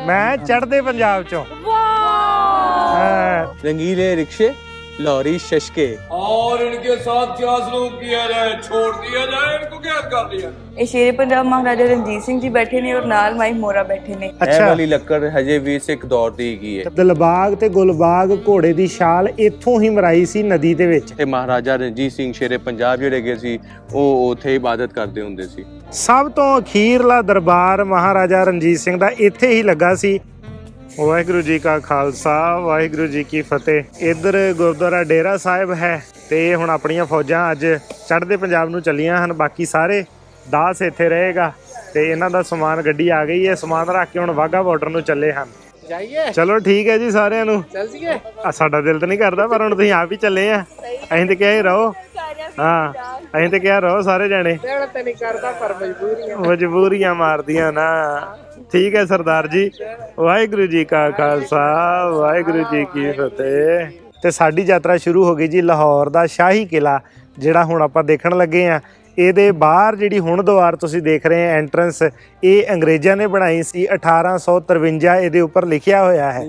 ਮੈਂ ਚੜ੍ਹਦੇ ਪੰਜਾਬ ਚੋਂ ਹਾਂ, रंगीले रिक्शे लॉरी शशके और इनके साथ क्या सलूक किया जाए छोड़ दिया जाए इनको कैद कर लिया ਇਹ ਸ਼ੇਰੇ ਪੰਜਾਬ ਮਹਾਰਾਜਾ ਰਣਜੀਤ ਸਿੰਘ ਜੀ ਬੈਠੇ ਨੇ ਔਰ ਨਾਲ ਮਾਈ ਮੋਰਾ ਬੈਠੇ ਨੇ ਇਹ ਅੱਛਾ ਵਾਲੀ ਲੱਕੜ ਹਜੇ ਵੀ ਸਿੱਖ ਦੌਰ ਦੀ ਹੈਗੀ ਹੈ ਦਿਲਬਾਗ ਤੇ ਗੁਲਬਾਗ ਘੋੜੇ ਦੀ ਛਾਲ ਇੱਥੋਂ ਹੀ ਮਰਾਈ ਸੀ ਨਦੀ ਦੇ ਵਿੱਚ ਤੇ ਮਹਾਰਾਜਾ ਰਣਜੀਤ ਸਿੰਘ ਸ਼ੇਰੇ ਪੰਜਾਬ ਜਿਹੜੇ ਹੈਗੇ ਸੀ ਉਹ ਉੱਥੇ ਇਬਾਦਤ ਕਰਦੇ ਹੁੰਦੇ ਸੀ ਸਭ ਤੋਂ ਅਖੀਰਲਾ ਦਰਬਾਰ ਮਹਾਰਾਜਾ ਰਣਜੀਤ ਸਿੰਘ ਦਾ ਇੱਥੇ ਹੀ ਲੱਗਾ ਸੀ। ਵਾਹਿਗੁਰੂ ਜੀ ਕਾ ਖਾਲਸਾ ਵਾਹਿਗੁਰੂ ਜੀ ਕੀ ਫਤਿਹ। ਇੱਧਰ ਗੁਰਦੁਆਰਾ ਡੇਰਾ ਸਾਹਿਬ ਹੈ ਤੇ ਹੁਣ ਆਪਣੀਆਂ ਫੌਜਾਂ ਅੱਜ ਚੜ੍ਹਦੇ ਪੰਜਾਬ ਨੂੰ ਚੱਲੀਆਂ ਹਨ। ਬਾਕੀ ਸਾਰੇ ਦਾਸ ਇੱਥੇ ਰਹੇਗਾ ਤੇ ਇਹਨਾਂ ਦਾ ਸਮਾਨ ਗੱਡੀ ਆ ਗਈ ਹੈ। ਸਮਾਨ ਰੱਖ ਕੇ ਹੁਣ ਵਾਹਗਾ ਬਾਰਡਰ ਨੂੰ ਚੱਲੇ ਹਨ। ਜਾਈਏ? ਚਲੋ ਠੀਕ ਹੈ ਜੀ ਸਾਰਿਆਂ ਨੂੰ। ਚੱਲ ਜੀਏ? ਆ ਸਾਡਾ ਦਿਲ ਤਾਂ ਨਹੀਂ ਕਰਦਾ ਪਰ ਹੁਣ ਤੁਸੀਂ ਆਪ ਹੀ ਚੱਲੇ ਆ। ਅਸੀਂ ਤੇ ਕਿਹਾ ਹੀ ਰਹੋ। ਹਾਂ ਅਸੀਂ ਤੇ ਕਿਹਾ ਰਹੋ ਸਾਰੇ ਜਾਣੇ। ਦੇਣ ਤੇ ਨਹੀਂ ਕਰਦਾ ਪਰ ਮਜਬੂਰੀਆਂ। ਮਜਬੂਰੀਆਂ ਮਾਰਦੀਆਂ ਨਾ। ਠੀਕ ਹੈ ਸਰਦਾਰ ਜੀ। ਵਾਹਿਗੁਰੂ ਜੀ ਕਾ ਖਾਲਸਾ ਵਾਹਿਗੁਰੂ ਜੀ ਕੀ ਫਤਿਹ। ਤੇ ਸਾਡੀ ਯਾਤਰਾ ਸ਼ੁਰੂ ਹੋ ਗਈ ਜੀ ਲਾਹੌਰ ਦਾ ਸ਼ਾਹੀ ਕਿਲਾ ਜਿਹੜਾ ਹੁਣ ਆਪਾਂ ਦੇਖਣ ਲੱਗੇ ਆ ਇਹਦੇ ਬਾਹਰ ਜਿਹੜੀ ਹੁਣ ਦੁਆਰ ਤੁਸੀਂ ਦੇਖ ਰਹੇ ਆ ਐਂਟਰੈਂਸ ਇਹ ਅੰਗਰੇਜ਼ਾਂ ਨੇ ਬਣਾਈ ਸੀ 1853 ਇਹਦੇ ਉੱਪਰ ਲਿਖਿਆ ਹੋਇਆ ਹੈ।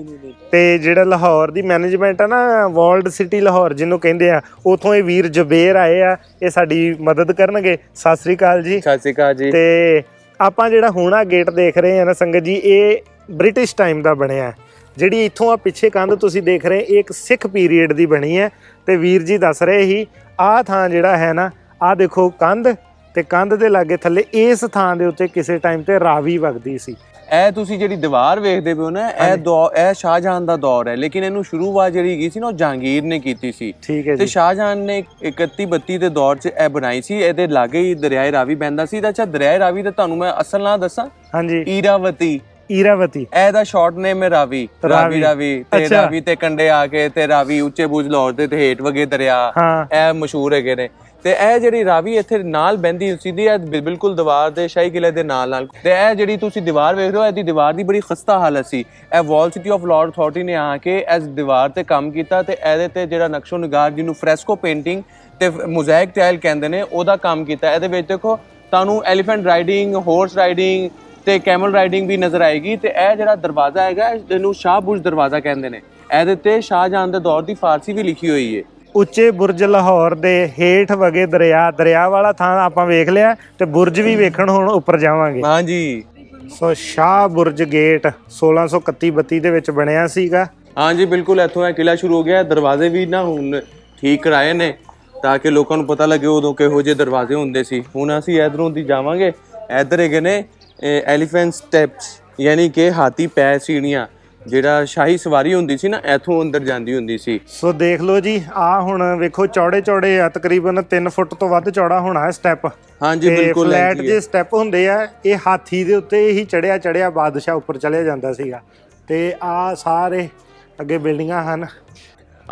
ਤੇ ਜਿਹੜਾ ਲਾਹੌਰ ਦੀ ਮੈਨੇਜਮੈਂਟ ਆ ਨਾ ਵਰਲਡ ਸਿਟੀ ਲਾਹੌਰ ਜਿਹਨੂੰ ਕਹਿੰਦੇ ਆ ਉਥੋਂ ਇਹ ਵੀਰ ਜਬੇਰ ਆਏ ਆ ਇਹ ਸਾਡੀ ਮਦਦ ਕਰਨਗੇ। ਸਤਿ ਸ੍ਰੀ ਅਕਾਲ ਜੀ। ਸਤਿ ਸ਼੍ਰੀ ਅਕਾਲ ਜੀ। ਤੇ ਆਪਾਂ ਜਿਹੜਾ ਹੁਣ ਆ ਗੇਟ ਦੇਖ ਰਹੇ ਆ ਨਾ ਸੰਗਤ ਜੀ ਇਹ ਬ੍ਰਿਟਿਸ਼ ਟਾਈਮ ਦਾ ਬਣਿਆ। ਹੈ। ਜਿਹੜੀ ਇੱਥੋਂ ਆ ਪਿੱਛੇ ਕੰਧ ਤੁਸੀਂ ਦੇਖ ਰਹੇ ਇਹ ਇੱਕ ਸਿੱਖ ਪੀਰੀਅਡ ਦੀ ਬਣੀ ਹੈ। ਤੇ ਵੀਰ ਜੀ ਦੱਸ ਰਹੇ ਸੀ ਆਹ ਥਾਂ ਜਿਹੜਾ ਹੈ ਨਾ ਆਹ ਦੇਖੋ ਕੰਧ ਤੇ ਕੰਧ ਦੇ ਲਾਗੇ ਥੱਲੇ ਇਸ ਥਾਂ ਦੇ ਉੱਤੇ ਕਿਸੇ ਟਾਈਮ ਤੇ ਰਾਵੀ ਵਗਦੀ ਸੀ। ਇਹ ਤੁਸੀਂ ਜਿਹੜੀ ਦੀਵਾਰ ਵੇਖਦੇ ਪਏ ਹੋ ਨਾ ਇਹ ਦੌਰ ਇਹ ਸ਼ਾਹਜਹਾਨ ਦਾ ਦੌਰ ਹੈ ਲੇਕਿਨ ਇਹਨੂੰ ਸ਼ੁਰੂਆਤ ਜਿਹੜੀ ਹੈਗੀ ਸੀ ਨਾ ਉਹ ਜਹਾਂਗੀਰ ਨੇ ਕੀਤੀ ਸੀ। ਠੀਕ ਹੈ ਤੇ ਸ਼ਾਹਜਹਾਨ ਨੇ 31 32 ਦੇ ਦੌਰ 'ਚ ਇਹ ਬਣਾਈ ਸੀ ਇਹਦੇ ਲਾਗੇ ਹੀ ਦਰਿਆਏ ਰਾਵੀ ਬਹਿੰਦਾ ਸੀ। ਤਾਂ ਅੱਛਾ ਦਰਿਆਏ ਰਾਵੀ ਦਾ ਤੁਹਾਨੂੰ ਮੈਂ ਅਸਲ ਨਾਂ ਦੱਸਾਂ? ਹਾਂਜੀ। ਈਰਾਵਤੀ। ਈਰਾਵਤੀ। ਇਹਦਾ ਸ਼ਾਰਟ ਨੇਮ ਹੈ ਰਾਵੀ। ਰਾਵੀ। ਰਾਵੀ। ਤੇ। ਰਾਵੀ ਤੇ ਕੰਡੇ ਆ ਕੇ ਤੇ ਰਾਵੀ ਉੱਚੇ ਬੁਝ ਲਾਹੌਰ ਦੇ ਤੇ ਹੇਠ ਵਗੇ ਦਰਿਆ। ਇਹ ਮਸ਼ਹੂਰ ਹੈਗੇ ਨੇ। ਤੇ ਇਹ ਜਿਹੜੀ ਰਾਵੀ ਇੱਥੇ ਨਾਲ ਬਹਿੰਦੀ ਸਿੱਧੀ ਇਹ ਬਿ- ਬਿਲਕੁਲ ਦੀਵਾਰ ਦੇ ਸ਼ਾਹੀ ਕਿਲੇ ਦੇ ਨਾਲ ਨਾਲ। ਤੇ ਇਹ ਜਿਹੜੀ ਤੁਸੀਂ ਦੀਵਾਰ ਵੇਖ ਰਹੇ ਹੋ, ਇਹਦੀ ਦੀਵਾਰ ਦੀ ਬੜੀ ਖਸਤਾ ਹਾਲਤ ਸੀ। ਇਹ walled city of Lahore authority ਨੇ ਆ ਕੇ ਇਸ ਦੀਵਾਰ ਤੇ ਕੰਮ ਕੀਤਾ ਤੇ ਇਹਦੇ ਤੇ ਜਿਹੜਾ ਨਕਸ਼ੋ ਨਿਗਾਰ ਜਿਹਨੂੰ ਫ੍ਰੈਸਕੋ ਪੇਂਟਿੰਗ ਤੇ ਮੋਜ਼ੈਕ ਟਾਇਲ ਕਹਿੰਦੇ ਨੇ, ਉਹਦਾ ਕੰਮ ਕੀਤਾ। ਇਹਦੇ ਵਿੱਚ ਦੇਖੋ, ਤੁਹਾਨੂੰ ਐਲੀਫੈਂਟ ਰਾਈਡਿੰਗ ਹਾਰਸ ਰਾਈਡਿੰਗ ਤੇ ਕੈਮਲ ਰਾਈਡਿੰਗ ਵੀ ਨਜ਼ਰ ਆਏਗੀ ਤੇ ਇਹ ਜਿਹੜਾ ਦਰਵਾਜ਼ਾ ਹੈਗਾ, ਇਹਨੂੰ ਸ਼ਾਹਬੁਜ ਦਰਵਾਜ਼ਾ ਕਹਿੰਦੇ ਨੇ। ਇਹਦੇ ਤੇ ਸ਼ਾਹਜਹਾਨ ਦੇ ਦੌਰ ਦੀ ਫਾਰਸੀ ਵੀ ਲਿਖੀ ਹੋਈ ਹੈ ਉੱਚੇ ਬੁਰਜ ਲਾਹੌਰ ਦੇ ਹੇਠ ਵਗੇ ਦਰਿਆ ਦਰਿਆ ਵਾਲਾ ਥਾਂ ਆਪਾਂ ਵੇਖ ਲਿਆ ਤੇ ਬੁਰਜ ਵੀ ਵੇਖਣ ਹੁਣ ਉੱਪਰ ਜਾਵਾਂਗੇ। ਹਾਂਜੀ ਸੋ ਸ਼ਾਹ ਬੁਰਜ ਗੇਟ 1631 32 ਦੇ ਵਿੱਚ ਬਣਿਆ ਸੀਗਾ। ਹਾਂਜੀ ਬਿਲਕੁਲ ਇੱਥੋਂ ਇਹ ਕਿਲਾ ਸ਼ੁਰੂ ਹੋ ਗਿਆ। ਦਰਵਾਜ਼ੇ ਵੀ ਨਾ ਹੁਣ ਠੀਕ ਕਰਾਏ ਨੇ ਤਾਂ ਕਿ ਲੋਕਾਂ ਨੂੰ ਪਤਾ ਲੱਗੇ ਉਦੋਂ ਕਿਹੋ ਜਿਹੇ ਦਰਵਾਜ਼ੇ ਹੁੰਦੇ ਸੀ। ਹੁਣ ਅਸੀਂ ਇਧਰੋਂ ਦੀ ਜਾਵਾਂਗੇ। ਇਧਰ ਹੈਗੇ ਨੇ ਐਲੀਫੈਂਟ ਸਟੈਪਸ ਯਾਨੀ ਕਿ ਹਾਥੀ ਪੈ ਸੀੜੀਆਂ। ਜਿਹੜਾ ਸ਼ਾਹੀ ਸਵਾਰੀ ਹੁੰਦੀ ਸੀ ਨਾ ਇੱਥੋਂ ਅੰਦਰ ਜਾਂਦੀ ਹੁੰਦੀ ਸੀ। ਸੋ ਦੇਖ ਲਓ ਜੀ ਆ ਹੁਣ ਵੇਖੋ ਚੌੜੇ ਚੌੜੇ ਆ ਤਕਰੀਬਨ 3 ਫੁੱਟ ਤੋਂ ਵੱਧ ਚੌੜਾ ਹੋਣਾ ਹੈ ਸਟੈਪ ਹਾਂਜੀ ਬਿਲਕੁਲ ਫਲੈਟ ਜੇ। ਸਟੈਪ ਹੁੰਦੇ ਆ ਇਹ ਹਾਥੀ ਦੇ ਉੱਤੇ ਹੀ ਚੜਿਆ ਚੜਿਆ ਬਾਦਸ਼ਾਹ ਉੱਪਰ ਚਲਿਆ ਜਾਂਦਾ ਸੀਗਾ। ਤੇ ਆ ਸਾਰੇ ਅੱਗੇ ਬਿਲਡਿੰਗਾਂ ਹਨ।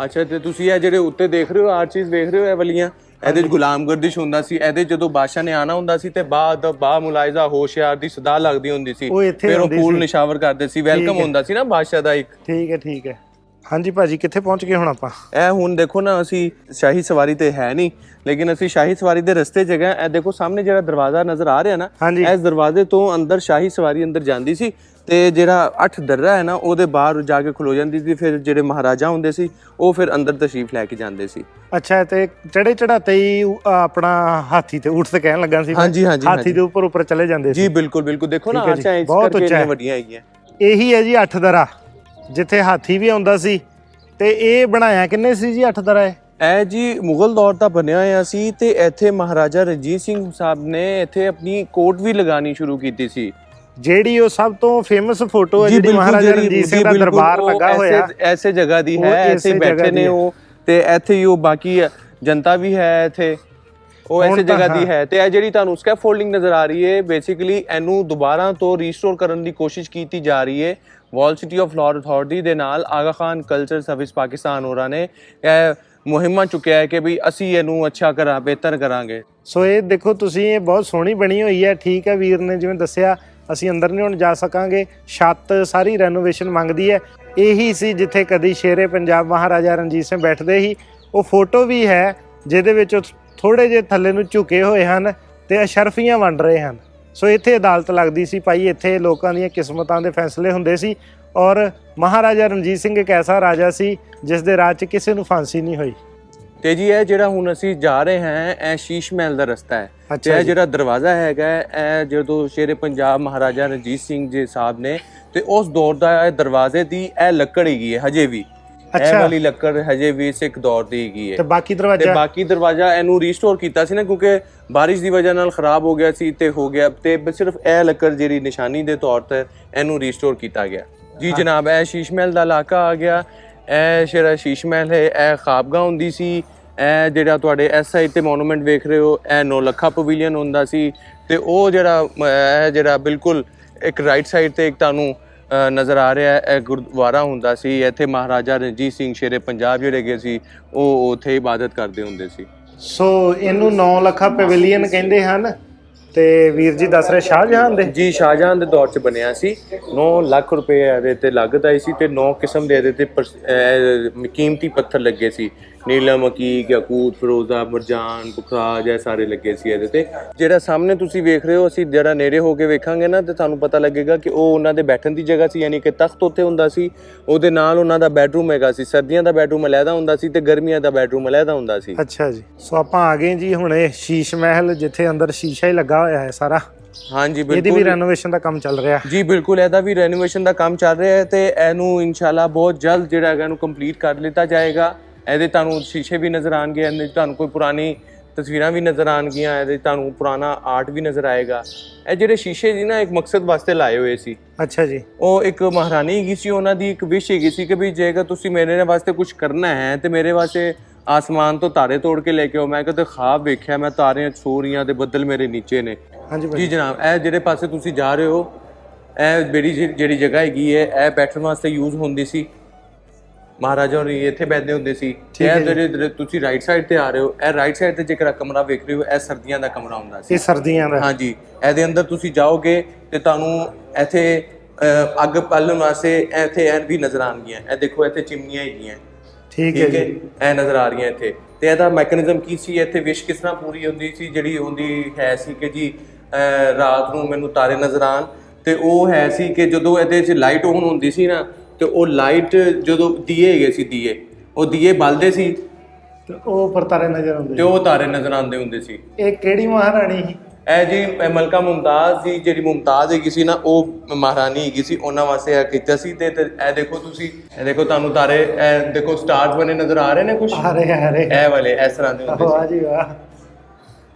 ਅੱਛਾ ਤੇ ਤੁਸੀਂ ਇਹ ਜਿਹੜੇ ਉੱਤੇ ਦੇਖ ਰਹੇ ਹੋ ਆਰਚੀਜ਼ ਦੇਖ ਰਹੇ ਹੋ ਇਹ ਵਾਲੀਆਂ? ਇਹਦੇ ਚ ਗੁਲਾਮ ਗਰਦਿਸ਼ ਹੁੰਦਾ ਸੀ ਇਹਦੇ ਜਦੋਂ ਬਾਦਸ਼ਾਹ ਨੇ ਆਣਾ ਹੁੰਦਾ ਸੀ ਤੇ ਬਾਦ ਬਾ ਮੁਲਾਇਜ਼ਾ ਹੋਸ਼ਿਆਰ ਦੀ ਸਦਾ ਲੱਗਦੀ ਹੁੰਦੀ ਸੀ ਉਹ ਇੱਥੇ ਫਿਰ ਉਹ ਹੁੰਦੀ ਫੂਲ ਸੀ। ਨਿਸ਼ਾਵਰ ਕਰਦੇ ਸੀ ਵੈਲਕਮ ਹੈ। ਹੁੰਦਾ ਸੀ ਨਾ ਬਾਦਸ਼ਾਹ ਦਾ ਇੱਕ ਠੀਕ ਹੈ ਠੀਕ ਹੈ ਹਾਂਜੀ ਭਾਜੀ ਕਿੱਥੇ ਪਹੁੰਚ ਗਏ ਹੁਣ ਆਪਾਂ ਇਹ ਹੁਣ ਦੇਖੋ ਨਾ ਅਸੀਂ ਸ਼ਾਹੀ ਸਵਾਰੀ ਤੇ ਹੈ ਨਹੀਂ ਲੇਕਿਨ ਅਸੀਂ ਸ਼ਾਹੀ ਸਵਾਰੀ ਦੇ ਰਸਤੇ 'ਚ ਹੈਗੇ ਹਾਂ। ਇਹ ਦੇਖੋ ਸਾਹਮਣੇ ਜਿਹੜਾ ਦਰਵਾਜ਼ਾ ਨਜ਼ਰ ਆ ਰਿਹਾ ਨਾ ਹਾਂਜੀ। ਇਸ ਦਰਵਾਜ਼ੇ ਤੋਂ ਅੰਦਰ ਸ਼ਾਹੀ ਸਵਾਰੀ ਅੰਦਰ ਜਾਂਦੀ ਸੀ ਤੇ ਜਿਹੜਾ ਅੱਠ ਦਰਰਾ ਹੈ ਨਾ ਉਹਦੇ ਬਾਹਰ ਜਾ ਕੇ ਖਲੋ ਜਾਂਦੀ ਸੀ ਫਿਰ ਜਿਹੜੇ ਮਹਾਰਾਜਾ ਹੁੰਦੇ ਸੀ ਉਹ ਫਿਰ ਅੰਦਰ ਤਸ਼ਰੀਫ ਲੈ ਕੇ ਜਾਂਦੇ ਸੀ ਅੱਛਾ ਤੇ ਚੜੇ ਚੜਾਤੇ ਹੀ ਉਹ ਆਪਣਾ ਹਾਥੀ ਤੇ ਊਠ ਤੇ ਕਹਿਣ ਲੱਗਾ ਸੀ ਮੈਂ। ਹਾਂਜੀ, ਹਾਂਜੀ, ਹਾਥੀ ਹਾਂਜੀ। ਦੇ ਉੱਪਰ ਉੱਪਰ ਚਲੇ ਜਾਂਦੇ ਸੀ ਜੀ ਬਿਲਕੁਲ ਬਿਲਕੁਲ ਦੇਖੋ ਨਾ ਠੀਕ ਹੈ ਜੀ, ਆਰਚਾਂ ਇਸ ਬਹੁਤ ਕਰਕੇ ਉੱਚਾ ਹੈ। ਇੰਨੀਆਂ ਵੱਡੀਆਂ ਹੈਗੀਆਂ ਇਹੀ ਹੈ ਜੀ ਅੱਠ ਦਰਾ ਜਿੱਥੇ ਹਾਥੀ ਵੀ ਆਉਂਦਾ ਸੀ ਤੇ ਇਹ ਬਣਾਇਆ ਕਿੰਨੇ ਸੀ ਜੀ ਅੱਠ ਦਰਾ ਇਹ? ਇਹ ਜੀ ਮੁਗਲ ਦੌਰ ਦਾ ਬਣਿਆ ਹੋਇਆ ਸੀ ਤੇ ਇੱਥੇ ਮਹਾਰਾਜਾ ਰਣਜੀਤ ਸਿੰਘ ਸਾਹਿਬ ਨੇ ਇੱਥੇ ਆਪਣੀ ਕੋਰਟ ਵੀ ਲਗਾਣੀ ਸ਼ੁਰੂ ਕੀਤੀ ਸੀ। ਜਿਹੜੀ ਉਹ ਸਭ ਤੋਂ ਫੇਮਸ ਫੋਟੋ ਹੈ ਜਿਹੜੀ ਮਹਾਰਾਜਾ ਰਣਜੀਤ ਸਿੰਘ ਦਾ ਦਰਬਾਰ ਲੱਗਾ ਐਸੇ- ਹੋਇਆ। ਐਸੇ ਜਗ੍ਹਾ ਦੀ ਹੈ ਜਗ੍ਹਾ ਬੈਠੇ ਨੇ। ਉਹ ਤੇ ਇੱਥੇ ਹੀ ਉਹ ਬਾਕੀ ਜਨਤਾ ਵੀ ਹੈ ਇੱਥੇ। ਉਹ ਐਸੇ ਜਗ੍ਹਾ ਦੀ ਹਾਂ। ਹੈ ਤੇ ਇਹ ਜਿਹੜੀ ਤੁਹਾਨੂੰ ਸਕੈਫੋਲਡਿੰਗ ਨਜ਼ਰ ਆ ਰਹੀ ਹੈ ਬੇਸਿਕਲੀ ਇਹਨੂੰ ਦੁਬਾਰਾ ਤੋਂ ਰੀਸਟੋਰ ਕਰਨ ਦੀ ਕੋਸ਼ਿਸ਼ ਕੀਤੀ ਜਾ ਰਹੀ ਹੈ। Walled city of Lahore authority ਦੇ ਨਾਲ ਆਗਾ ਖਾਨ ਕਲਚਰ ਸਰਵਿਸ ਪਾਕਿਸਤਾਨ ਹੋਰਾਂ ਨੇ ਇਹ ਮੁਹਿੰਮਾਂ ਚੁੱਕਿਆ ਹੈ ਕਿ ਵੀ ਅਸੀਂ ਇਹਨੂੰ ਅੱਛਾ ਕਰਾਂ, ਬਿਹਤਰ ਕਰਾਂਗੇ। ਸੋ ਇਹ ਦੇਖੋ ਤੁਸੀਂ, ਇਹ ਬਹੁਤ ਸੋਹਣੀ ਬਣੀ ਹੋਈ ਹੈ, ਠੀਕ ਹੈ ਵੀਰ ਨੇ ਜਿਵੇਂ ਦੱਸਿਆ, ਅਸੀਂ ਅੰਦਰ ਨਹੀਂ ਹੁਣ ਜਾ ਸਕਾਂਗੇ, ਛੱਤ ਸਾਰੀ ਰੈਨੋਵੇਸ਼ਨ ਮੰਗਦੀ ਹੈ। ਇਹੀ ਸੀ ਜਿੱਥੇ ਕਦੀ ਸ਼ੇਰੇ ਪੰਜਾਬ ਮਹਾਰਾਜਾ ਰਣਜੀਤ ਸਿੰਘ ਬੈਠਦੇ ਸੀ। ਉਹ ਫੋਟੋ ਵੀ ਹੈ, ਜਿਹਦੇ ਵਿੱਚ ਥੋੜੇ ਜਿਹੇ ਥੱਲੇ ਨੂੰ ਝੁਕੇ ਹੋਏ ਹਨ ਤੇ ਅਸ਼ਰਫੀਆਂ ਵੰਡ ਰਹੇ ਹਨ। ਸੋ ਇੱਥੇ ਅਦਾਲਤ ਲੱਗਦੀ ਸੀ ਭਾਈ ਇੱਥੇ ਲੋਕਾਂ ਦੀਆਂ ਕਿਸਮਤਾਂ ਦੇ ਫੈਸਲੇ ਹੁੰਦੇ ਸੀ ਔਰ ਮਹਾਰਾਜਾ ਰਣਜੀਤ ਸਿੰਘ ਇੱਕ ਐਸਾ ਰਾਜਾ ਸੀ ਜਿਸ ਦੇ ਰਾਜ 'ਚ ਕਿਸੇ ਨੂੰ ਫਾਂਸੀ ਨਹੀਂ ਹੋਈ। ਤੇ ਜੀ ਇਹ ਜਿਹੜਾ ਹੁਣ ਅਸੀਂ ਜਾ ਰਹੇ ਹਾਂ ਇਹ ਸ਼ੀਸ਼ ਮਹਿਲ ਦਾ ਰਸਤਾ ਹੈ। ਤੇ ਇਹ। ਜਿਹੜਾ ਦਰਵਾਜ਼ਾ ਹੈਗਾ ਇਹ ਜਦੋਂ ਸ਼ੇਰੇ ਪੰਜਾਬ ਮਹਾਰਾਜਾ ਰਣਜੀਤ ਸਿੰਘ ਜੀ ਸਾਹਿਬ ਨੇ ਤੇ ਉਸ ਦੌਰ ਦਾ ਇਹ ਦਰਵਾਜ਼ੇ ਦੀ ਇਹ ਲੱਕੜ ਹੈਗੀ ਹੈ ਹਜੇ ਵੀ। ਇਹ। ਵਾਲੀ ਲੱਕੜ ਹਜੇ ਵੀ ਸਿੱਖ ਦੌਰ ਦੀ ਹੈਗੀ ਹੈ। ਤੇ ਬਾਕੀ ਤੇ ਦਰਵਾਜ਼ਾ ਬਾਕੀ ਦਰਵਾਜ਼ਾ ਇਹਨੂੰ ਰੀਸਟੋਰ ਕੀਤਾ ਸੀ ਨਾ ਕਿਉਂਕਿ ਬਾਰਿਸ਼ ਦੀ ਵਜ੍ਹਾ ਨਾਲ ਖਰਾਬ ਹੋ ਗਿਆ ਸੀ ਤੇ ਹੋ ਗਿਆ। ਤੇ ਸਿਰਫ ਇਹ ਲੱਕੜ ਜਿਹੜੀ ਨਿਸ਼ਾਨੀ ਦੇ ਤੌਰ ਤੇ ਇਹਨੂੰ ਰੀਸਟੋਰ ਕੀਤਾ ਗਿਆ। ਜੀ ਜਨਾਬ ਇਹ ਸ਼ੀਸ਼ ਮਹਿਲ ਦਾ ਇਲਾਕਾ ਆ ਗਿਆ। ਇਹ ਜਿਹੜਾ ਸ਼ੀਸ਼ ਮਹਿਲ ਹੈ ਇਹ ਖਾਬਗਾ ਹੁੰਦੀ ਸੀ। ਇਹ ਜਿਹੜਾ ਤੁਹਾਡੇ ਇਸ ਸਾਈਡ ਤੇ ਮੋਨੂਮੈਂਟ ਵੇਖ ਰਹੇ ਹੋ ਇਹ ਨੌਲੱਖਾ ਪਵੇਲੀਅਨ ਹੁੰਦਾ ਸੀ। ਤੇ ਉਹ ਜਿਹੜਾ ਇਹ ਜਿਹੜਾ ਬਿਲਕੁਲ ਇੱਕ ਰਾਈਟ ਸਾਈਡ ਤੇ ਇੱਕ ਤੁਹਾਨੂੰ ਨਜ਼ਰ ਆ ਰਿਹਾ ਹੈ। ਗੁਰਦੁਆਰਾ ਹੁੰਦਾ ਸੀ, ਇੱਥੇ ਮਹਾਰਾਜਾ ਰਣਜੀਤ ਸਿੰਘ ਸ਼ੇਰੇ ਪੰਜਾਬ ਜਿਹੜੇ ਗਏ ਸੀ, ਉਹ ਉੱਥੇ ਇਬਾਦਤ ਕਰਦੇ ਹੁੰਦੇ ਸੀ। ਸੋ ਇਹਨੂੰ 9 ਲੱਖਾ ਪੈਵਿਲੀਅਨ ਕਹਿੰਦੇ ਹਨ। ਤੇ ਵੀਰ ਜੀ ਦੱਸ ਰਹੇ ਸ਼ਾਹਜਹਾਨ ਦੇ? ਜੀ ਸ਼ਾਹਜਹਾਨ ਦੇ ਦੌਰ 'ਚ ਬਣਿਆ ਸੀ। 9 ਲੱਖ ਰੁਪਏ ਇਹਦੇ ਤੇ ਲੱਗਦਾ ਸੀ ਤੇ 9 ਕਿਸਮ ਦੇ ਇਹਦੇ ਤੇ ਕੀਮਤੀ ਪੱਥਰ ਲੱਗੇ ਸੀ। ਨੀਲਮ ਅਕੀਕ ਯਾਕੂਤ ਫਿਰੋਜ਼ਾ ਮਰਜਾਨ ਬੁਖਾਜ ਇਹ ਸਾਰੇ ਲੱਗੇ ਸੀ ਇਹਦੇ ਤੇ। ਜਿਹੜਾ ਸਾਹਮਣੇ ਤੁਸੀਂ ਵੇਖ ਰਹੇ ਹੋ ਅਸੀਂ ਜਿਹੜਾ ਨੇੜੇ ਹੋ ਕੇ ਵੇਖਾਂਗੇ ਨਾ ਤੇ ਤੁਹਾਨੂੰ ਪਤਾ ਲੱਗੇਗਾ ਕਿ ਉਹ ਉਹਨਾਂ ਦੇ ਬੈਠਣ ਦੀ ਜਗ੍ਹਾ ਸੀ ਯਾਨੀ ਕਿ ਤਖਤ ਉੱਥੇ ਹੁੰਦਾ ਸੀ। ਉਹਦੇ ਨਾਲ ਉਹਨਾਂ ਦਾ ਬੈਡਰੂਮ ਹੈਗਾ ਸੀ ਸਰਦੀਆਂ ਦਾ ਬੈਡਰੂਮ ਅਲੱਗਾ ਹੁੰਦਾ ਸੀ ਤੇ ਗਰਮੀਆਂ ਦਾ ਬੈਡਰੂਮ ਅਲੱਗਾ ਹੁੰਦਾ ਸੀ। ਅੱਛਾ ਜੀ। ਸੋ ਆਪਾਂ ਆ ਗਏ ਜੀ ਹੁਣ ਇਹ ਸ਼ੀਸ਼ ਮਹਿਲ ਜਿੱਥੇ ਅੰਦਰ ਸ਼ੀਸ਼ਾ ਹੀ ਲੱਗਾ ਹੋਇਆ ਹੈ ਸਾਰਾ। ਹਾਂਜੀ ਇਹਦੀ ਵੀ ਬਿਲਕੁਲ। ਰੈਨੋਵੇਸ਼ਨ ਦਾ ਕੰਮ ਚੱਲ ਰਿਹਾ। ਜੀ ਬਿਲਕੁਲ ਇਹਦਾ ਵੀ ਰੈਨੋਵੇਸ਼ਨ ਦਾ ਕੰਮ ਚੱਲ ਰਿਹਾ ਹੈ ਤੇ ਇਹਨੂੰ ਇਨਸ਼ਾਅੱਲਾ ਬਹੁਤ ਜਲਦ ਜਿਹੜਾ ਹੈਗਾ ਇਹਨੂੰ ਕੰਪਲੀਟ ਕਰ ਲਿੱਤਾ ਜਾਏਗਾ। ਇਹਦੇ ਤੁਹਾਨੂੰ ਸ਼ੀਸ਼ੇ ਵੀ ਨਜ਼ਰ ਆਣਗੇ ਇਹਦੇ ਤੁਹਾਨੂੰ ਕੋਈ ਪੁਰਾਣੀ ਤਸਵੀਰਾਂ ਵੀ ਨਜ਼ਰ ਆਣਗੀਆਂ ਇਹਦੇ ਤੁਹਾਨੂੰ ਪੁਰਾਣਾ ਆਰਟ ਵੀ ਨਜ਼ਰ ਆਏਗਾ। ਇਹ ਜਿਹੜੇ ਸ਼ੀਸ਼ੇ ਜੀ ਨਾ ਇੱਕ ਮਕਸਦ ਵਾਸਤੇ ਲਾਏ ਹੋਏ ਸੀ। ਅੱਛਾ ਜੀ। ਉਹ ਇੱਕ ਮਹਾਰਾਣੀ ਹੈਗੀ ਸੀ ਉਹਨਾਂ ਦੀ ਇੱਕ ਵਿਸ਼ ਹੈਗੀ ਸੀ ਕਿ ਵੀ ਜੇਕਰ ਤੁਸੀਂ ਮੇਰੇ ਵਾਸਤੇ ਕੁਝ ਕਰਨਾ ਹੈ ਤੇ ਮੇਰੇ ਵਾਸਤੇ ਆਸਮਾਨ ਤੋਂ ਤਾਰੇ ਤੋੜ ਕੇ ਲੈ ਕੇ ਆਓ। ਮੈਂ ਕਦੇ ਖਾਬ ਵੇਖਿਆ ਮੈਂ ਤਾਰਿਆਂ ਰਹੀਆਂ ਤੇ ਬੱਦਲ ਮੇਰੇ ਨੀਚੇ ਨੇ। ਹਾਂਜੀ ਭਾਈ। ਜੀ ਜਨਾਬ ਇਹ ਜਿਹੜੇ ਪਾਸੇ ਤੁਸੀਂ ਜਾ ਰਹੇ ਹੋ ਇਹ ਜਿਹੜੀ ਜਿਹੜੀ- ਜਿਹੜੀ ਜਗ੍ਹਾ ਹੈਗੀ ਹੈ ਇਹ ਬੈਠਣ ਵਾਸਤੇ ਯੂਜ਼ ਹੁੰਦੀ ਸੀ। ਮਹਾਰਾਜਾ ਹੋਰੀ ਇੱਥੇ ਬੈਠਦੇ ਹੁੰਦੇ ਸੀ। ਇਹ ਜਿਹੜੇ ਜਿਹੜੇ ਤੁਸੀਂ ਰਾਈਟ ਸਾਈਡ ਤੇ ਆ ਰਹੇ ਹੋ ਇਹ ਰਾਈਟ ਸਾਈਡ ਤੇ ਜੇਕਰ ਕਮਰਾ ਵੇਖ ਰਹੇ ਹੋ ਇਹ ਸਰਦੀਆਂ ਦਾ ਕਮਰਾ ਹੁੰਦਾ ਸੀ। ਇਹ ਸਰਦੀਆਂ ਦਾ। ਹਾਂਜੀ ਇਹਦੇ ਅੰਦਰ ਤੁਸੀਂ ਜਾਓਗੇ ਤੇ ਤੁਹਾਨੂੰ ਇੱਥੇ ਅਹ, ਅੱਗ ਬਾਲਣ ਵਾਸਤੇ ਇੱਥੇ ਐਨ ਵੀ ਨਜ਼ਰ ਆਣਗੀਆਂ ਇਹ ਦੇਖੋ ਇੱਥੇ ਚਿਮਨੀਆਂ ਹੈਗੀਆਂ। ਠੀਕ ਹੈ ਜੀ। ਇਹ ਨਜ਼ਰ ਆ ਰਹੀਆਂ ਇੱਥੇ। ਤੇ ਇਹਦਾ ਮੈਕੈਨਿਜ਼ਮ ਕੀ ਸੀ? ਇੱਥੇ ਵਿਸ਼ ਕਿਸ ਤਰ੍ਹਾਂ ਪੂਰੀ ਹੁੰਦੀ ਸੀ? ਜਿਹੜੀ ਹੁੰਦੀ ਹੈ ਸੀ ਕਿ ਜੀ ਰਾਤ ਨੂੰ ਮੈਨੂੰ ਤਾਰੇ ਨਜ਼ਰ ਆਣ ਤੇ ਉਹ ਹੈ ਸੀ ਕਿ ਜਦੋਂ ਇਹਦੇ 'ਚ ਲਾਈਟ ਔਨ ਹੁੰਦੀ ਸੀ ਨਾ ਤੇ ਉਹ ਲਾਈਟ ਜਦੋਂ ਦੀਏ ਹੈਗੇ ਸੀ ਦੀਏ। ਉਹ ਦੀਏ ਬਲਦੇ ਸੀ। ਤੇ ਉਹ ਪਰ ਤਾਰੇ ਨਜ਼ਰ ਆਉਂਦੇ ਤੇ ਉਹ ਤਾਰੇ ਨਜ਼ਰ ਆਉਂਦੇ ਹੁੰਦੇ ਸੀ। ਇਹ ਕਿਹੜੀ ਮਹਾਰਾਣੀ ਸੀ? ਇਹ ਜੀ ਮਲਕਾ ਮੁਮਤਾਜ਼ ਦੀ ਜਿਹੜੀ ਮੁਮਤਾਜ਼ ਹੈਗੀ ਸੀ ਨਾ ਉਹ ਮਹਾਰਾਣੀ ਹੈਗੀ ਸੀ ਉਹਨਾਂ ਵਾਸਤੇ ਇਹ ਕੀਤਾ ਸੀ ਤੇ ਤੇ ਇਹ ਦੇਖੋ ਤੁਸੀਂ ਇਹ ਦੇਖੋ ਤੁਹਾਨੂੰ ਤਾਰੇ ਇਹ ਦੇਖੋ ਸਟਾਰਸ ਬਣੇ ਨਜ਼ਰ ਆ ਰਹੇ ਨੇ ਕੁਝ ਆ ਰਹੇ ਆ ਰਹੇ। ਇਹ ਵਾਲੇ ਇਸ ਤਰ੍ਹਾਂ ਦੇ ਹੁੰਦੇ ਵਾਹ ਜੀ ਵਾਹ।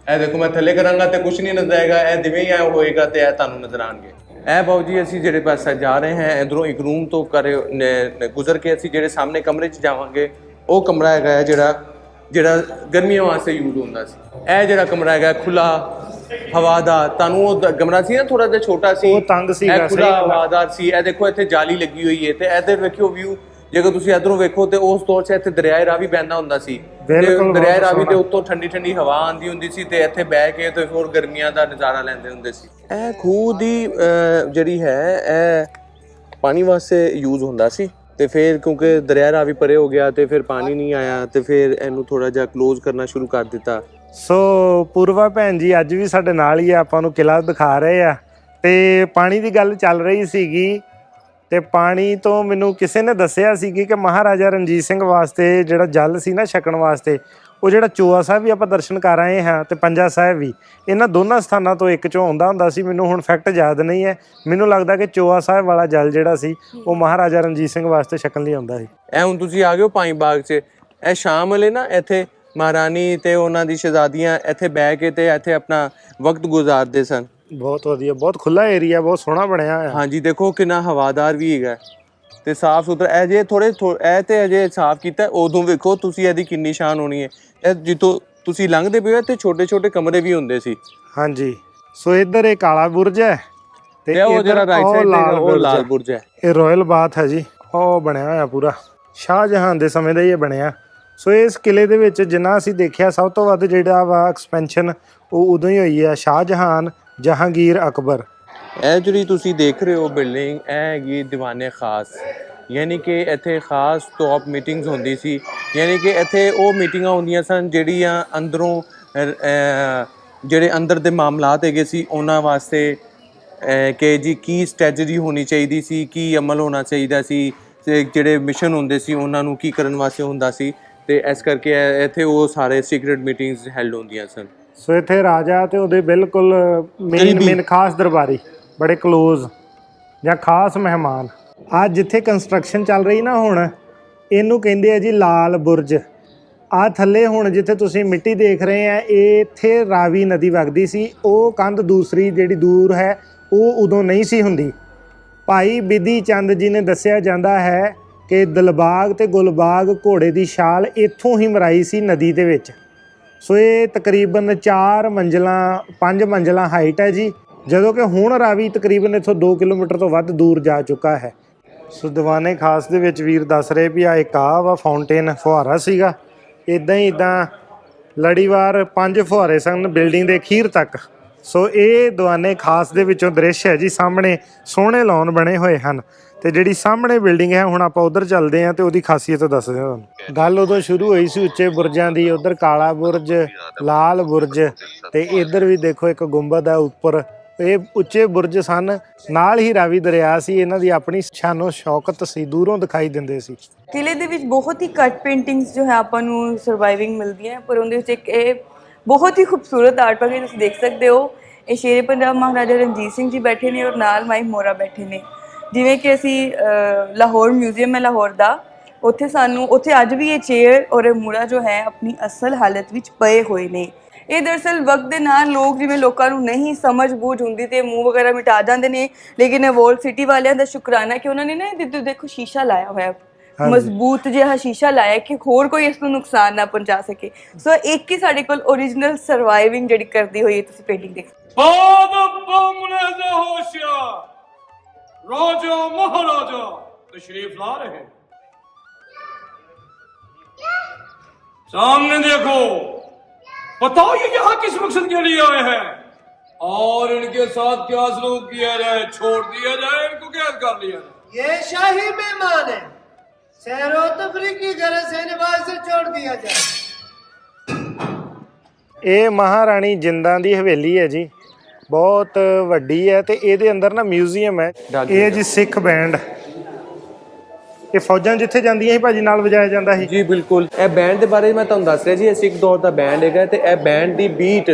ਇਹ ਦੇਖੋ ਮੈਂ ਥੱਲੇ ਕਰਾਂਗਾ ਤੇ ਕੁਝ ਨਹੀਂ ਨਜ਼ਰ ਆਏਗਾ ਇਹ ਦਿਵੇਂ ਹੀ ਹੋਏਗਾ ਤੇ ਇਹ ਤੁਹਾਨੂੰ ਨਜ਼ਰ ਆਣਗੇ। ਇਹ ਬਾਊ ਜੀ ਅਸੀਂ ਜਿਹੜੇ ਪਾਸੇ ਜਾ ਰਹੇ ਹਾਂ ਇਧਰੋਂ ਇੱਕ ਰੂਮ ਤੋਂ ਕਰੇ ਗੁਜ਼ਰ ਕੇ ਅਸੀਂ ਜਿਹੜੇ ਸਾਹਮਣੇ ਕਮਰੇ 'ਚ ਜਾਵਾਂਗੇ ਉਹ ਕਮਰਾ ਹੈਗਾ ਜਿਹੜਾ ਜਿਹੜਾ ਗਰਮੀਆਂ ਵਾਸਤੇ ਯੂਜ਼ ਹੁੰਦਾ ਸੀ। ਇਹ ਜਿਹੜਾ ਕਮਰਾ ਹੈਗਾ ਖੁੱਲਾ ਹਵਾਦਾਰ ਤੁਹਾਨੂੰ ਉਹ ਦ- ਕਮਰਾ ਸੀ ਨਾ ਥੋੜਾ ਜਿਹਾ ਛੋਟਾ ਸੀ? ਉਹ ਤੰਗ ਸੀਗਾ, ਇਹ ਸਹੀ ਖੁੱਲਾ ਗੱਲ ਆ। ਹਵਾਦਾਰ ਸੀ। ਇਹ ਦੇਖੋ ਇੱਥੇ ਜਾਲੀ ਲੱਗੀ ਹੋਈ ਹੈ ਤੇ ਇੱਧਰ ਵੇਖਿਓ ਵਿਊ ਜੇਕਰ ਤੁਸੀਂ ਇਧਰੋਂ ਵੇਖੋ ਤੇ ਉਸ ਦੌਰ 'ਚ ਇੱਥੇ ਦਰਿਆਏ ਰਾਵੀ ਬਹਿੰਦਾ ਹੁੰਦਾ ਸੀ। ਤੇ ਬਿਲਕੁਲ, ਦਰਿਆਏ ਬਹੁਤ ਰਾਵੀ ਤੇ ਸੋਹਣਾ। ਉੱਤੋਂ ਠੰਡੀ ਠੰਡੀ ਹਵਾ ਆਉਂਦੀ ਹੁੰਦੀ ਸੀ ਤੇ ਇੱਥੇ ਬਹਿ ਕੇ ਤੇ ਹੋਰ ਗਰਮੀਆਂ ਦਾ ਨਜ਼ਾਰਾ ਲੈਂਦੇ ਹੁੰਦੇ ਸੀ। ਇਹ ਖੂਹ ਦੀ ਅਹ, ਜਿਹੜੀ ਹੈ ਇਹ ਪਾਣੀ ਵਾਸਤੇ ਯੂਜ਼ ਹੁੰਦਾ ਸੀ। ਤੇ ਫਿਰ ਕਿਉਂਕਿ ਦਰਿਆ ਰਾਵੀ ਪਰੇ ਹੋ ਗਿਆ ਤੇ ਫਿਰ ਪਾਣੀ ਨਹੀਂ ਆਇਆ ਤੇ ਫਿਰ ਇਹਨੂੰ ਥੋੜਾ ਜਿਹਾ ক্লোਜ਼ ਕਰਨਾ ਸ਼ੁਰੂ ਕਰ ਦਿੱਤਾ। ਸੋ ਪੂਰਵਾ ਭੈਣ ਜੀ, ਅੱਜ ਵੀ ਸਾਡੇ ਨਾਲ ਹੀ ਆ, ਆਪਾਂ ਨੂੰ ਕਿਲਾ ਦਿਖਾ ਰਹੇ ਆ। ਤੇ ਪਾਣੀ ਦੀ ਗੱਲ ਚੱਲ ਰਹੀ ਸੀਗੀ ਤੇ ਪਾਣੀ ਤੋਂ ਮੈਨੂੰ ਕਿਸੇ ਨੇ ਦੱਸਿਆ ਸੀਗੀ ਕਿ ਮਹਾਰਾਜਾ ਰਣਜੀਤ ਸਿੰਘ ਵਾਸਤੇ ਜਿਹੜਾ ਜਲ ਸੀ ਨਾ ਛਕਣ ਵਾਸਤੇ, ਉਹ ਜਿਹੜਾ ਚੋਆ ਸਾਹਿਬ ਵੀ ਆਪਾਂ ਦਰਸ਼ਨ ਕਰ ਆਏ ਹਾਂ ਤੇ ਪੰਜਾ ਸਾਹਿਬ ਵੀ, ਇਹਨਾਂ ਦੋਨਾਂ ਸਥਾਨਾਂ ਤੋਂ ਇੱਕ ਚੋਂ ਆਉਂਦਾ ਹੁੰਦਾ ਸੀ। ਮੈਨੂੰ ਹੁਣ ਫੈਕਟ ਯਾਦ ਨਹੀਂ ਹੈ। ਮੈਨੂੰ ਲੱਗਦਾ ਕਿ ਚੋਆ ਸਾਹਿਬ ਵਾਲਾ ਜਲ ਜਿਹੜਾ ਸੀ, ਉਹ ਮਹਾਰਾਜਾ ਰਣਜੀਤ ਸਿੰਘ ਵਾਸਤੇ ਛਕਣ ਲਈ ਆਉਂਦਾ ਸੀ। ਇਹ ਹੁਣ ਤੁਸੀਂ ਆ ਗਏ ਹੋ ਪਾਈ ਬਾਗ 'ਚ। ਇਹ ਸ਼ਾਮ ਵੇਲੇ ਨਾ ਇੱਥੇ ਮਹਾਰਾਣੀ ਤੇ ਉਹਨਾਂ ਦੀ ਸ਼ਹਿਜ਼ਾਦੀਆਂ ਇੱਥੇ ਬਹਿ ਕੇ ਤੇ ਇੱਥੇ ਆਪਣਾ ਵਕਤ ਗੁਜ਼ਾਰਦੇ ਸਨ। ਬਹੁਤ ਵਧੀਆ ਬਹੁਤ ਖੁੱਲਾ ਏਰੀਆ ਬਹੁਤ ਸੋਹਣਾ ਬਣਿਆ ਹੋਇਆ। ਹਾਂਜੀ ਦੇਖੋ ਕਿੰਨਾ ਹਵਾਦਾਰ ਵੀ ਹੈਗਾ। ਤੇ ਸਾਫ਼ ਸੁਥਰਾ ਇਹ ਜੇ ਥੋੜੇ ਇਹ ਤੇ ਅਜੇ ਸਾਫ਼ ਕੀਤਾ ਉਦੋਂ ਵੇਖੋ ਤੁਸੀਂ ਇਹਦੀ ਕਿੰਨੀ ਸ਼ਾਨ ਹੋਣੀ ਹੈ। ਇਹ ਜਿੱਥੋਂ ਤੁਸੀਂ ਲੰਘਦੇ ਪਏ ਹੋ ਤੇ ਛੋਟੇ ਛੋਟੇ ਕਮਰੇ ਵੀ ਹੁੰਦੇ ਸੀ। ਹਾਂਜੀ। ਸੋ ਇੱਧਰ ਇਹ ਕਾਲਾ ਬੁਰਜ ਹੈ ਤੇ ਉਹ ਜਿਹੜਾ ਰਾਈਟ ਸਾਈਡ ਤੇ ਉਹ ਲਾਲ। ਬੁਰਜ ਹੈ। ਇਹ ਰਾਇਲ ਬਾਥ ਹੈ ਜੀ। ਉਹ ਬਣਿਆ ਹੋਇਆ ਪੂਰਾ। ਸ਼ਾਹਜਹਾਨ ਦੇ ਸਮੇਂ ਦਾ ਹੀ ਇਹ ਬਣਿਆ। ਸੋ ਇਸ ਕਿਲੇ ਦੇ ਵਿੱਚ ਜਿੰਨਾ ਅਸੀਂ ਦੇਖਿਆ, ਸਭ ਤੋਂ ਵੱਧ ਜਿਹੜਾ ਵਾ ਐਕਸਪੈਂਸ਼ਨ ਉਹ ਉਦੋਂ ਹੀ ਹੋਈ ਹੈ ਸ਼ਾਹਜਹਾਨ, ਜਹਾਂਗੀਰ ਅਕਬਰ। ਇਹ ਜਿਹੜੀ ਤੁਸੀਂ ਦੇਖ ਰਹੇ ਹੋ ਬਿਲਡਿੰਗ, ਇਹ ਹੈਗੀ ਦੀਵਾਨੇ ਖਾਸ। ਯਾਨੀ ਕਿ ਇੱਥੇ ਖਾਸ ਟੌਪ ਮੀਟਿੰਗਸ ਹੁੰਦੀ ਸੀ। ਯਾਨੀ ਕਿ ਇੱਥੇ ਉਹ ਮੀਟਿੰਗਾਂ ਹੁੰਦੀਆਂ ਸਨ ਜਿਹੜੀਆਂ ਅੰਦਰੋਂ ਜਿਹੜੇ ਅੰਦਰ ਦੇ ਮਾਮਲਾਤ ਹੈਗੇ ਸੀ, ਉਹਨਾਂ ਵਾਸਤੇ ਕਿ ਜੀ ਕੀ ਸਟ੍ਰੈਟਜੀ ਹੋਣੀ ਚਾਹੀਦੀ ਸੀ, ਕੀ ਅਮਲ ਹੋਣਾ ਚਾਹੀਦਾ ਸੀ ਜਿਹੜੇ ਮਿਸ਼ਨ ਹੁੰਦੇ ਸੀ, ਉਹਨਾਂ ਨੂੰ ਕੀ ਕਰਨ ਵਾਸਤੇ ਹੁੰਦਾ ਸੀ। ਤੇ ਇਸ ਕਰਕੇ ਇਹ- ਇੱਥੇ ਉਹ ਸਾਰੇ ਸੀਕ੍ਰੀਟ ਮੀਟਿੰਗਸ ਹੈਲਡ ਹੁੰਦੀਆਂ ਸਨ। ਸੋ ਇੱਥੇ ਰਾਜਾ ਤੇ ਉਹਦੇ ਬਿਲਕੁਲ ਮੇਨ। ਮੇਨ ਖਾਸ ਦਰਬਾਰੀ ਬੜੇ ক্লোਜ਼ ਜਾਂ ਖਾਸ ਮਹਿਮਾਨ। ਆ ਜਿੱਥੇ ਕੰਸਟਰਕਸ਼ਨ ਚੱਲ ਰਹੀ ਨਾ ਹੁਣ ਇਹਨੂੰ ਕਹਿੰਦੇ ਆ ਜੀ ਲਾਲ ਬੁਰਜ। ਆ ਥੱਲੇ ਹੁਣ ਜਿੱਥੇ ਤੁਸੀਂ ਮਿੱਟੀ ਦੇਖ ਰਹੇ ਆ ਇਹ ਇੱਥੇ ਰਾਵੀ ਨਦੀ ਵਗਦੀ ਸੀ। ਉਹ ਕੰਧ ਦੂਸਰੀ ਜਿਹੜੀ ਦੂਰ ਹੈ ਉਹ ਉਦੋਂ ਨਹੀਂ ਸੀ ਹੁੰਦੀ। ਭਾਈ ਬਿਧੀ ਚੰਦ ਜੀ ਨੇ ਦੱਸਿਆ ਜਾਂਦਾ ਹੈ ਕਿ ਦਿਲਬਾਗ ਤੇ ਗੁਲਬਾਗ ਘੋੜੇ ਦੀ ਛਾਲ ਇੱਥੋਂ ਹੀ ਮਰਾਈ ਸੀ ਨਦੀ ਦੇ ਵਿੱਚ। ਸੋ ਇਹ ਤਕਰੀਬਨ 4 ਮੰਜ਼ਲਾਂ 5 ਮੰਜ਼ਲਾਂ ਹਾਈਟ ਹੈ ਜੀ। ਜਦੋਂ ਕਿ ਹੁਣ ਰਾਵੀ ਤਕਰੀਬਨ ਇੱਥੋਂ 2 ਕਿਲੋਮੀਟਰ ਤੋਂ ਵੱਧ ਦੂਰ ਜਾ ਚੁੱਕਾ ਹੈ। ਸੋ ਦੀਵਾਨੇ ਖਾਸ ਦੇ ਵਿੱਚ ਵੀਰ ਦੱਸ ਰਹੇ ਵੀ ਆ, ਇੱਕ ਆ ਵਾ ਫਾਊਂਟੇਨ ਫੁਹਾਰਾ ਸੀਗਾ। ਇਦਾਂ ਹੀ ਇਦਾਂ ਲੜੀਵਾਰ ਪੰਜ ਫੁਹਾਰੇ ਸਨ ਬਿਲਡਿੰਗ ਦੇ ਅਖੀਰ ਤੱਕ। ਸੋ ਇਹ ਦੀਵਾਨੇ ਖਾਸ ਦੇ ਵਿੱਚੋਂ ਦ੍ਰਿਸ਼ ਹੈ ਜੀ, ਸਾਹਮਣੇ ਸੋਹਣੇ ਲਾਉਣ ਬਣੇ ਹੋਏ ਹਨ। ਤੇ ਜਿਹੜੀ ਸਾਹਮਣੇ ਬਿਲਡਿੰਗ ਹੈ, ਹੁਣ ਆਪਾਂ ਉਧਰ ਚੱਲਦੇ ਹਾਂ ਤੇ ਉਹਦੀ ਖਾਸੀਅਤ ਦੱਸਦੇ ਹਾਂ ਤੁਹਾਨੂੰ। ਗੱਲ ਉਦੋਂ ਸ਼ੁਰੂ ਹੋਈ ਸੀ ਉੱਚੇ ਬੁਰਜਾਂ ਦੀ, ਉਧਰ ਕਾਲਾ ਬੁਰਜ, ਲਾਲ ਬੁਰਜ ਤੇ ਇੱਧਰ ਵੀ ਦੇਖੋ ਇੱਕ ਗੁੰਬਦ ਹੈ ਉੱਪਰ। ਇਹ ਉੱਚੇ ਬੁਰਜ ਸਨ, ਨਾਲ ਹੀ ਰਾਵੀ ਦਰਿਆ ਸੀ, ਇਹਨਾਂ ਦੀ ਆਪਣੀ ਸ਼ਾਨੋ ਸ਼ੌਕਤ ਸੀ, ਦੂਰੋਂ ਦਿਖਾਈ ਦਿੰਦੇ ਸੀ। ਕਿਲੇ ਦੇ ਵਿੱਚ ਬਹੁਤ ਹੀ ਕੱਟ ਪੇਂਟਿੰਗਸ ਜੋ ਹੈ, ਆਪਾਂ ਨੂੰ ਸਰਵਾਈਵਿੰਗ ਮਿਲਦੀਆਂ ਪਰ ਉਹਦੇ ਵਿੱਚ ਇੱਕ ਇਹ ਬਹੁਤ ਹੀ ਖੂਬਸੂਰਤ ਆਰਟ ਵਰਕ ਤੁਸੀਂ ਦੇਖ ਸਕਦੇ ਹੋ। ਇਹ ਸ਼ੇਰੇ ਪੰਜਾਬ ਮਹਾਰਾਜਾ ਰਣਜੀਤ ਸਿੰਘ ਜੀ ਬੈਠੇ ਨੇ ਔਰ ਨਾਲ ਮਾਈ ਮੋਰਾ ਬੈਠੇ ਨੇ। ਜਿਵੇਂ ਕਿ ਅਸੀਂ ਲਾਹੌਰ ਮਿਊਜ਼ੀਅਮ ਹੈ ਲਾਹੌਰ ਦਾ ਉੱਥੇ ਸਾਨੂੰ ਉੱਥੇ ਅੱਜ ਵੀ ਇਹ ਚੇਅਰ ਔਰ ਇਹ ਮੂੜਾ ਜੋ ਹੈ ਆਪਣੀ ਅਸਲ ਹਾਲਤ ਵਿੱਚ ਪਏ ਹੋਏ ਨੇ। ਇਹ ਦਰਸਲ ਵਕਤ ਦੇ ਨਾਲ ਲੋਕ ਜਿਵੇਂ ਲੋਕਾਂ ਨੂੰ ਨਹੀਂ ਸਮਝ ਬੂਝ ਹੁੰਦੀ ਤੇ ਮੂੰਹ ਵਗੈਰਾ ਮਿਟਾ ਜਾਂਦੇ ਨੇ ਲੇਕਿਨ ਇਹ ਵੋਲ ਸਿਟੀ ਵਾਲਿਆਂ ਦਾ ਸ਼ੁਕਰਾਨਾ ਕਿ ਉਹਨਾਂ ਨੇ ਨਾ ਇਹ ਦੇਖੋ ਸ਼ੀਸ਼ਾ ਲਾਇਆ ਹੋਇਆ। ਮਜ਼ਬੂਤ ਜਿਹਾ ਸ਼ੀਸ਼ਾ ਲਾਇਆ ਕਿ ਹੋਰ ਕੋਈ ਇਸ ਨੂੰ ਨੁਕਸਾਨ ਨਾ ਪਹੁੰਚਾ ਸਕੇ। ਸੋ ਇੱਕ ਹੀ ਸਾਡੇ ਕੋਲ origignal ਸਰਵਾਈਵਿੰਗ ਜਿਹੜੀ ਕਰਦੀ ਹੋਈ ਤੁਸੀਂ ਪੇਂਟਿੰਗ ਦੇਖੋ ਬਹੁਤ ਬਹੁਤ ਮਨਜ਼ਾ ਹੋਸ਼ਿਆ राजा महाराजा तशरीफ ला रहे हैं सामने देखो बताओ ये यहाँ किस मकसद के लिए आए हैं और इनके साथ क्या सलूक किया जाए छोड़ दिया जाए इनको कैद कर लिया जाए ये शाही मेहमान है सैरो तफरी की गरज से नवाज से छोड़ दिया जाए ਇਹ ਮਹਾਰਾਣੀ ਜਿੰਦਾਂ ਦੀ ਹਵੇਲੀ ਹੈ ਜੀ ਬਹੁਤ ਵੱਡੀ ਹੈ ਤੇ ਇਹਦੇ ਅੰਦਰ ਨਾ ਮਿਊਜ਼ੀਅਮ ਹੈ। ਇਹ ਜੀ ਸਿੱਖ ਬੈਂਡ। ਇਹ ਫੌਜਾਂ ਜਿੱਥੇ ਜਾਂਦੀਆਂ ਸੀ ਭਾਜੀ ਨਾਲ ਵਜਾਇਆ ਜਾਂਦਾ ਸੀ। ਜੀ ਬਿਲਕੁਲ। ਇਹ ਬੈਂਡ ਦੇ ਬਾਰੇ ਮੈਂ ਤੁਹਾਨੂੰ ਦੱਸ ਰਿਹਾ ਜੀ ਇਹ ਸਿੱਖ ਦੌਰ ਦਾ ਬੈਂਡ ਹੈਗਾ ਤੇ ਇਹ ਬੈਂਡ ਦੀ ਬੀਟ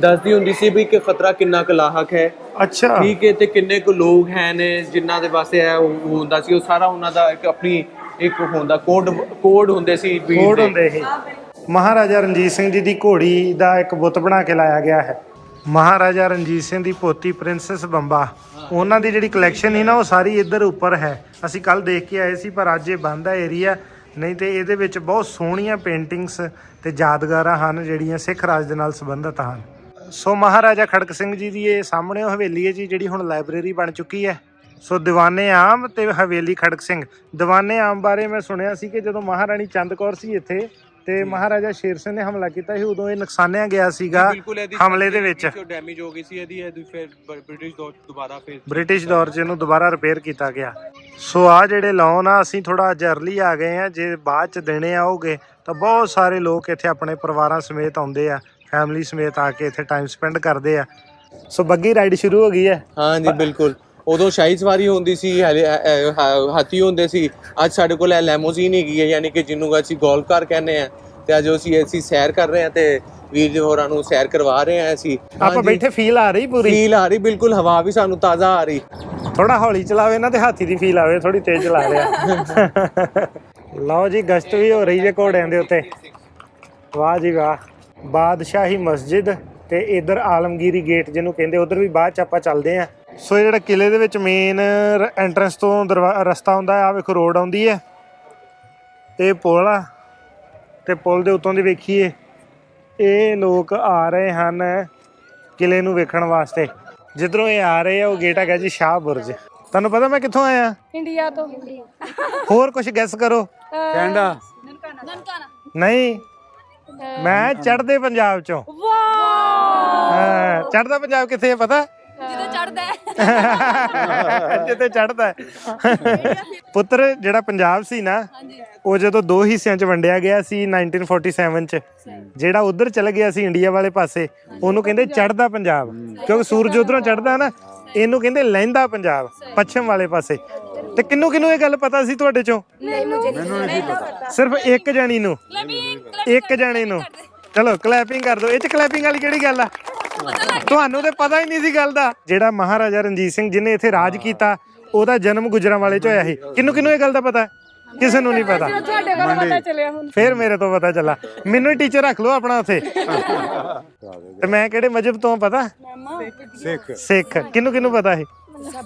ਦੱਸਦੀ ਹੁੰਦੀ ਸੀ ਵੀ ਕਿ ਖਤਰਾ ਕਿੰਨਾ ਕੁ ਲਾਹਕ ਹੈ। ਅੱਛਾ। ਠੀਕ ਹੈ ਤੇ ਕਿੰਨੇ ਕੁ ਲੋਕ ਹੈ ਨੇ ਜਿਨ੍ਹਾਂ ਦੇ ਵਾਸਤੇ ਇਹ ਉਹ ਹੁੰਦਾ ਸੀ। ਉਹ ਸਾਰਾ ਉਹਨਾਂ ਦਾ ਇੱਕ ਆਪਣੀ ਇੱਕ ਹੁੰਦਾ ਕੋਡ ਕੋਡ ਹੁੰਦੇ ਸੀ beat ਕੋਡ। ਹੁੰਦੇ ਸੀ। ਮਹਾਰਾਜਾ ਰਣਜੀਤ ਸਿੰਘ ਜੀ ਦੀ ਘੋੜੀ ਦਾ ਇੱਕ ਬੁੱਤ ਬਣਾ ਕੇ ਲਾਇਆ ਗਿਆ ਹੈ। ਮਹਾਰਾਜਾ ਰਣਜੀਤ ਸਿੰਘ ਦੀ ਪੋਤੀ ਪ੍ਰਿੰਸੈਸ ਬੰਬਾ। ਉਹਨਾਂ ਦੀ ਜਿਹੜੀ ਕਲੈਕਸ਼ਨ ਸੀ ਨਾ, ਉਹ ਸਾਰੀ ਇੱਧਰ ਉੱਪਰ ਹੈ। ਅਸੀਂ ਕੱਲ ਦੇਖ ਕੇ ਆਏ ਸੀ, ਪਰ ਅੱਜ ਇਹ ਬੰਦ ਹੈ ਏਰੀਆ ਨਹੀਂ ਤੇ ਇਹਦੇ ਵਿੱਚ ਬਹੁਤ ਸੋਹਣੀਆਂ ਪੇਂਟਿੰਗਸ ਤੇ ਯਾਦਗਾਰਾਂ ਹਨ, ਜਿਹੜੀਆਂ ਸਿੱਖ ਰਾਜ ਦੇ ਨਾਲ ਸੰਬੰਧਿਤ ਹਨ। ਸੋ ਮਹਾਰਾਜਾ ਖੜਕ ਸਿੰਘ ਜੀ ਦੀ ਇਹ ਸਾਹਮਣੇ ਉਹ ਹਵੇਲੀ ਹੈ ਜੀ, ਜਿਹੜੀ ਹੁਣ ਲਾਇਬ੍ਰੇਰੀ ਬਣ ਚੁੱਕੀ ਹੈ। ਸੋ ਦੀਵਾਨੇ ਆਮ ਤੇ ਹਵੇਲੀ ਖੜਕ ਸਿੰਘ। ਦੀਵਾਨੇ ਆਮ ਬਾਰੇ ਮੈਂ ਸੁਣਿਆ ਸੀ ਕਿ ਜਦੋਂ ਮਹਾਰਾਣੀ ਚੰਦ ਕੌਰ ਸੀ ਇੱਥੇ ਤੇ ਮਹਾਰਾਜਾ ਸ਼ੇਰ ਸਿੰਘ ਨੇ ਹਮਲਾ ਕੀਤਾ ਸੀ ਉਦੋਂ ਇਹ ਨੁਕਸਾਨਿਆ ਗਿਆ ਸੀਗਾ ਬਿਲਕੁਲ ਇਹਦੀ ਹਮਲੇ ਦੇ ਵਿੱਚ। ਡੈਮੇਜ ਹੋ ਗਈ ਸੀ ਇਹਦੀ ਇਹਦੀ ਫਿਰ ਬ੍ਰਿਟਿਸ਼ ਦੌਰ 'ਚ ਦੁਬਾਰਾ ਫਿਰ ਬ੍ਰਿਟਿਸ਼ ਦੌਰ 'ਚ ਇਹਨੂੰ ਦੁਬਾਰਾ ਰਿਪੇਅਰ ਕੀਤਾ ਗਿਆ। ਸੋ ਆ ਜਿਹੜੇ ਲੋਨ ਆ ਅਸੀਂ ਥੋੜਾ ਜਰਲੀ ਆ ਗਏ ਆ ਜੇ ਬਾਅਦ 'ਚ ਦੇਣੇ ਆਉਗੇ ਤਾਂ ਬਹੁਤ ਸਾਰੇ ਲੋਕ ਇੱਥੇ ਆਪਣੇ ਪਰਿਵਾਰਾਂ ਸਮੇਤ ਆਉਂਦੇ ਆ ਫੈਮਿਲੀ ਸਮੇਤ ਆ ਕੇ ਇੱਥੇ ਟਾਈਮ ਸਪੈਂਡ ਕਰਦੇ ਆ। ਸੋ ਬੱਗੀ ਰਾਈਡ ਸ਼ੁਰੂ ਹੋ ਗਈ ਹੈ। ਹਾਂ ਜੀ ਬਿਲਕੁਲ। ਉਦੋਂ ਸ਼ਾਹੀ ਸਵਾਰੀ ਹੁੰਦੀ ਸੀ ਹਲੇ, ਅ, ਅ, ਹਾ- ਹਾਥੀ ਹੁੰਦੇ ਸੀ। ਅੱਜ ਸਾਡੇ ਕੋਲ ਇਹ ਲੈਮੋਜ਼ੀਨ ਹੈਗੀ ਹੈ ਯਾਨੀ ਕਿ ਜਿਹਨੂੰ ਅਸੀਂ ਗੋਲਫ ਕਾਰ ਕਹਿੰਦੇ ਆ ਤੇ ਅੱਜ ਅਸੀਂ ਅਸੀਂ ਸੈਰ ਕਰ ਰਹੇ ਆ ਤੇ ਵੀਰ ਜੀ ਹੋਰਾਂ ਨੂੰ ਸੈਰ ਕਰਵਾ ਰਹੇ ਆ ਅਸੀਂ। ਆਪਾਂ ਬੈਠੇ ਫੀਲ ਆ ਰਹੀ ਪੂਰੀ? ਫੀਲ ਆ ਰਹੀ ਬਿਲਕੁਲ ਹਵਾ ਵੀ ਸਾਨੂੰ ਤਾਜ਼ਾ ਆ ਰਹੀ। ਥੋੜਾ ਹੌਲੀ ਚਲਾਵੇ ਨਾ ਤੇ ਹਾਥੀ ਦੀ ਫੀਲ ਆਵੇ ਥੋੜੀ ਤੇਜ਼ ਚਲਾ ਰਿਹਾ। ਲਓ ਜੀ ਗਸ਼ਤ ਵੀ ਹੋ ਰਹੀ ਜੇ ਘੋੜਿਆਂ ਦੇ ਉੱਤੇ। ਵਾਹ ਜੀ ਵਾਹ। ਬਾਦਸ਼ਾਹੀ ਮਸਜਿਦ ਤੇ ਇਧਰ ਆਲਮਗੀਰੀ ਗੇਟ ਜਿਹਨੂੰ ਕਹਿੰਦੇ ਉਧਰ ਵੀ ਬਾਅਦ ਚ ਆਪਾਂ ਚੱਲਦੇ ਆਂ ਸੋ ਇਹ ਜਿਹੜਾ ਕਿਲੇ ਦੇ ਵਿੱਚ ਮੇਨ ਐਂਟਰੈਂਸ ਤੋਂ ਦਰਵਾ- ਰਸਤਾ ਆਉਂਦਾ ਆ ਵੇਖੋ ਰੋਡ ਆਉਂਦੀ ਹੈ। ਇਹ ਪੁਲ ਆ ਤੇ ਪੁਲ ਦੇ ਉੱਤੋਂ ਦੀ ਵੇਖੀਏ ਇਹ ਲੋਕ ਆ ਰਹੇ ਹਨ ਕਿਲੇ ਨੂੰ ਵੇਖਣ ਵਾਸਤੇ। ਜਿੱਧਰੋਂ ਇਹ ਆ ਰਹੇ ਆ ਉਹ ਗੇਟ ਹੈਗਾ ਜੀ ਸ਼ਾਹ ਬੁਰਜ। ਤੁਹਾਨੂੰ ਪਤਾ ਮੈਂ ਕਿੱਥੋਂ ਆਇਆ? ਇੰਡੀਆ ਤੋਂ। ਹੋਰ ਕੁਝ ਗੈਸ ਕਰੋ। ਕੈਨੇਡਾ। ਨਹੀਂ ਮੈਂ ਚੜ੍ਹਦੇ ਪੰਜਾਬ ਚੋਂ। ਵਾਹ! ਹਾਂ ਚੜ੍ਹਦਾ ਪੰਜਾਬ ਕਿੱਥੇ ਹੈ ਪਤਾ? ਚੜਦਾ ਜਿੱਤੇ ਚੜਦਾ ਪੁੱਤਰ ਜਿਹੜਾ ਪੰਜਾਬ ਸੀ ਨਾ ਉਹ ਜਦੋਂ ਦੋ ਹਿੱਸਿਆਂ 'ਚ ਵੰਡਿਆ ਗਿਆ ਸੀ 1947 'ਚ ਜਿਹੜਾ ਉਧਰ ਚਲ ਗਿਆ ਸੀ ਇੰਡੀਆ ਵਾਲੇ ਪਾਸੇ ਉਹਨੂੰ ਕਹਿੰਦੇ ਚੜਦਾ ਪੰਜਾਬ। ਕਿਉਂਕਿ ਸੂਰਜ ਉਧਰੋਂ ਚੜਦਾ ਨਾ ਇਹਨੂੰ ਕਹਿੰਦੇ ਲਹਿੰਦਾ ਪੰਜਾਬ ਪੱਛਮ ਵਾਲੇ ਪਾਸੇ। ਤੇ ਕਿੰਨੂੰ ਕਿੰਨੂੰ ਇਹ ਗੱਲ ਪਤਾ ਸੀ ਤੁਹਾਡੇ ਚੋਂ? ਸਿਰਫ ਇੱਕ ਜਣੀ ਨੂੰ। ਇੱਕ ਜਣੇ ਨੂੰ। ਚਲੋ ਕਲੈਪਿੰਗ ਕਰ ਦਿਓ। ਇਹ ਚ ਕਲੈਪਿੰਗ ਵਾਲੀ ਕਿਹੜੀ ਗੱਲ ਆ? ਤੁਹਾਨੂੰ ਤੇ ਪਤਾ ਹੀ ਨਹੀਂ ਸੀ ਗੱਲ ਦਾ। ਜਿਹੜਾ ਮਹਾਰਾਜਾ ਰਣਜੀਤ ਸਿੰਘ ਜਿਹਨੇ ਇੱਥੇ ਰਾਜ ਕੀਤਾ ਉਹਦਾ ਜਨਮ ਗੁਜਰਾਂ ਵਾਲੇ ਚ ਹੋਇਆ ਸੀ। ਕਿੰਨੂੰ ਕਿੰਨੂੰ ਇਹ ਗੱਲ ਦਾ ਪਤਾ? ਹੈ? ਕਿਸੇ ਨੂੰ ਨਹੀਂ ਪਤਾ। ਤੁਹਾਡੇ ਕੋਲ ਪਤਾ ਚੱਲਿਆ ਹੁਣ। ਫੇਰ ਮੇਰੇ ਤੋਂ ਪਤਾ ਚੱਲਾ। ਮੈਨੂੰ ਹੀ ਟੀਚਰ ਰੱਖ ਲਓ ਆਪਣਾ ਉੱਥੇ। ਤੇ ਮੈਂ ਕਿਹੜੇ ਮਜਹਬ ਤੋਂ ਪਤਾ? ਸਿੱਖ। ਸਿੱਖ। ਕਿੰਨੂੰ ਕਿੰਨੂੰ ਪਤਾ ਹੈ